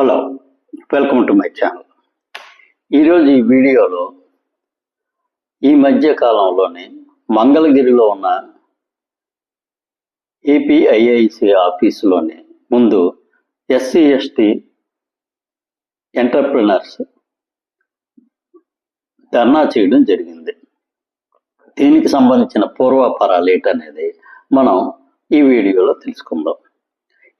Hello welcome to my channel. ఈరోజు ఈ వీడియోలో ఈ మధ్య కాలంలోనే మంగళగిరిలో ఉన్న ఏపీఐఐసి ఆఫీసులోని ముందు ఎస్సీ ఎస్టీ ఎంటర్ప్రినర్స్ ధర్నా చేయడం జరిగింది. దీనికి సంబంధించిన పూర్వాపరాలు ఏంటనేది మనం ఈ వీడియోలో తెలుసుకుందాం.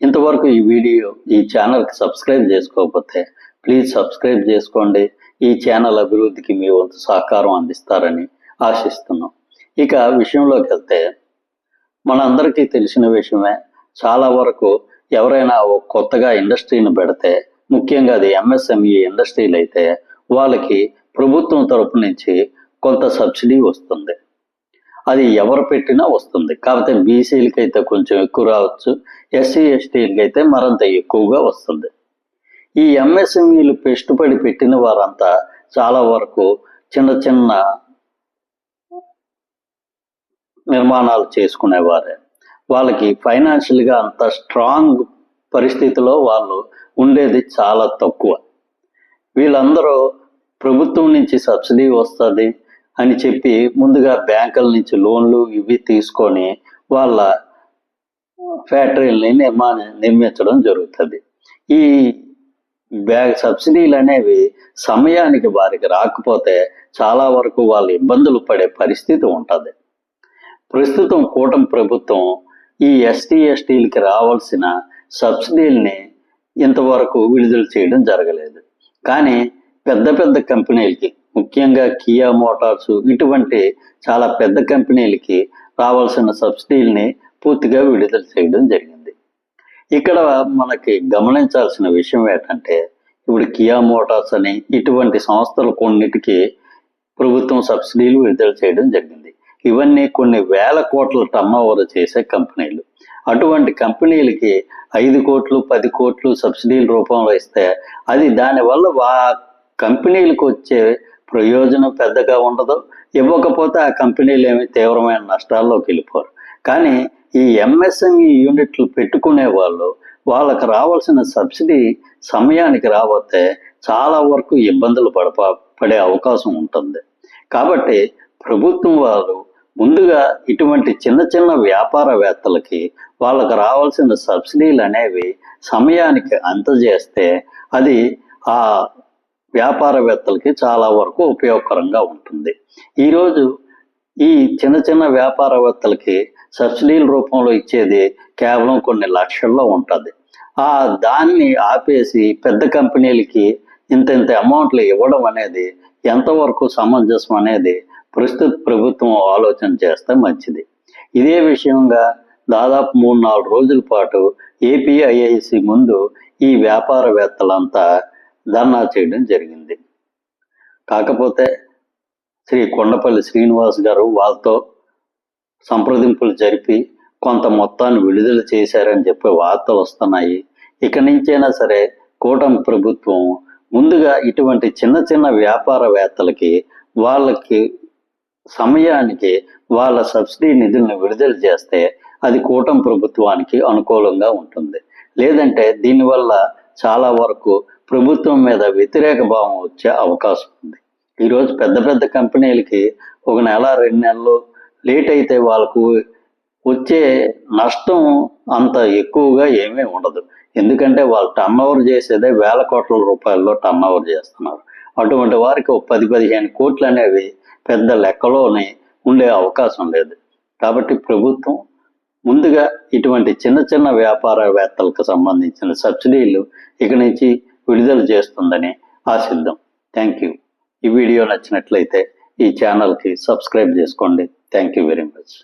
ఇంతవరకు ఈ వీడియో ఈ ఛానల్కి సబ్స్క్రైబ్ చేసుకోకపోతే ప్లీజ్ సబ్స్క్రైబ్ చేసుకోండి. ఈ ఛానల్ అభివృద్ధికి మీ వంతు సహకారం అందిస్తారని ఆశిస్తున్నాం. ఇక విషయంలోకి వెళ్తే మనందరికీ తెలిసిన విషయమే చాలా వరకు ఎవరైనా కొత్తగా ఇండస్ట్రీని పెడితే ముఖ్యంగా అది ఎంఎస్ఎంఈ ఇండస్ట్రీలు అయితే వాళ్ళకి ప్రభుత్వం తరపు నుంచి కొంత సబ్సిడీ వస్తుంది. అది ఎవరు పెట్టినా వస్తుంది. కాకపోతే బీసీలకి అయితే కొంచెం ఎక్కువ రావచ్చు. ఎస్సీ ఎస్టీలకి అయితే మరింత ఎక్కువగా వస్తుంది. ఈ ఎంఎస్ఎంఈలు పెట్టుబడి పెట్టిన వారంతా చాలా వరకు చిన్న చిన్న నిర్మాణాలు చేసుకునేవారే. వాళ్ళకి ఫైనాన్షియల్గా అంత స్ట్రాంగ్ పరిస్థితిలో వాళ్ళు ఉండేది చాలా తక్కువ. వీళ్ళందరూ ప్రభుత్వం నుంచి సబ్సిడీ వస్తుంది. అని చెప్పి ముందుగా బ్యాంకుల నుంచి లోన్లు ఇవి తీసుకొని వాళ్ళ ఫ్యాక్టరీలని నిర్మాణ నిర్మించడం జరుగుతుంది. ఈ బ్యాగ్ సబ్సిడీలు అనేవి సమయానికి వారికి రాకపోతే చాలా వరకు వాళ్ళు ఇబ్బందులు పడే పరిస్థితి ఉంటుంది. ప్రస్తుతం కూటమి ప్రభుత్వం ఈ ఎస్టీ ఎస్టీలకి రావాల్సిన సబ్సిడీల్ని ఇంతవరకు విడుదల చేయడం జరగలేదు. కానీ పెద్ద పెద్ద కంపెనీలకి ముఖ్యంగా కియా మోటార్స్ ఇటువంటి చాలా పెద్ద కంపెనీలకి రావాల్సిన సబ్సిడీల్ని పూర్తిగా విడుదల చేయడం జరిగింది. ఇక్కడ మనకి గమనించాల్సిన విషయం ఏంటంటే ఇప్పుడు కియా మోటార్స్ అని ఇటువంటి సంస్థలు కొన్నిటికి ప్రభుత్వం సబ్సిడీలు విడుదల చేయడం జరిగింది. ఇవన్నీ కొన్ని వేల కోట్ల టర్న్ చేసే కంపెనీలు. అటువంటి కంపెనీలకి ఐదు కోట్లు పది కోట్లు సబ్సిడీల రూపంలో ఇస్తే అది దానివల్ల వా కంపెనీలకు వచ్చే ప్రయోజనం పెద్దగా ఉండదు. ఇవ్వకపోతే ఆ కంపెనీలు ఏమి తీవ్రమైన నష్టాల్లోకి వెళ్ళిపోరు. కానీ ఈ ఎంఎస్ఎంఈ యూనిట్లు పెట్టుకునే వాళ్ళు వాళ్ళకి రావాల్సిన సబ్సిడీ సమయానికి రాబోతే చాలా వరకు ఇబ్బందులు పడ పడే అవకాశం ఉంటుంది. కాబట్టి ప్రభుత్వం వారు ముందుగా ఇటువంటి చిన్న చిన్న వ్యాపారవేత్తలకి వాళ్ళకు రావాల్సిన సబ్సిడీలు అనేవి సమయానికి అందజేస్తే అది ఆ వ్యాపారవేత్తలకి చాలా వరకు ఉపయోగకరంగా ఉంటుంది. ఈరోజు ఈ చిన్న చిన్న వ్యాపారవేత్తలకి సబ్సిడీల రూపంలో ఇచ్చేది కేవలం కొన్ని లక్షల్లో ఉంటుంది. ఆ దాన్ని ఆపేసి పెద్ద కంపెనీలకి ఇంత ఇంత అమౌంట్లు ఇవ్వడం అనేది ఎంతవరకు సమంజసం అనేది ప్రస్తుత ప్రభుత్వం ఆలోచన చేస్తే మంచిది. ఇదే విషయంగా దాదాపు మూడు నాలుగు రోజుల పాటు ఏపీఐఐసి ముందు ఈ వ్యాపారవేత్తలంతా ధర్నా చేయడం జరిగింది. కాకపోతే శ్రీ కొండపల్లి శ్రీనివాస్ గారు వాళ్ళతో సంప్రదింపులు జరిపి కొంత మొత్తాన్ని విడుదల చేశారని చెప్పే వార్తలు వస్తున్నాయి. ఇక నుంచైనా సరే కూటమి ప్రభుత్వం ముందుగా ఇటువంటి చిన్న చిన్న వ్యాపారవేత్తలకి వాళ్ళకి సమయానికి వాళ్ళ సబ్సిడీ నిధులను విడుదల చేస్తే అది కూటమి ప్రభుత్వానికి అనుకూలంగా ఉంటుంది. లేదంటే దీనివల్ల చాలా వరకు ప్రభుత్వం మీద వ్యతిరేక భావం వచ్చే అవకాశం ఉంది. ఈరోజు పెద్ద పెద్ద కంపెనీలకి ఒక నెల రెండు నెలలు లేట్ అయితే వాళ్ళకు వచ్చే నష్టం అంత ఎక్కువగా ఏమీ ఉండదు. ఎందుకంటే వాళ్ళు టర్న్ ఓవర్ చేసేదే వేల కోట్ల రూపాయల్లో టర్న్ ఓవర్ చేస్తున్నారు. అటువంటి వారికి ఒక పది పదిహేను కోట్లు అనేవి పెద్ద లెక్కలోనే ఉండే అవకాశం లేదు. కాబట్టి ప్రభుత్వం ముందుగా ఇటువంటి చిన్న చిన్న వ్యాపారవేత్తలకు సంబంధించిన సబ్సిడీలు ఇక నుంచి విడుదల చేస్తుందని ఆశిద్దాం. థ్యాంక్ యూ ఈ వీడియో నచ్చినట్లయితే ఈ ఛానల్కి సబ్స్క్రైబ్ చేసుకోండి. Thank you very much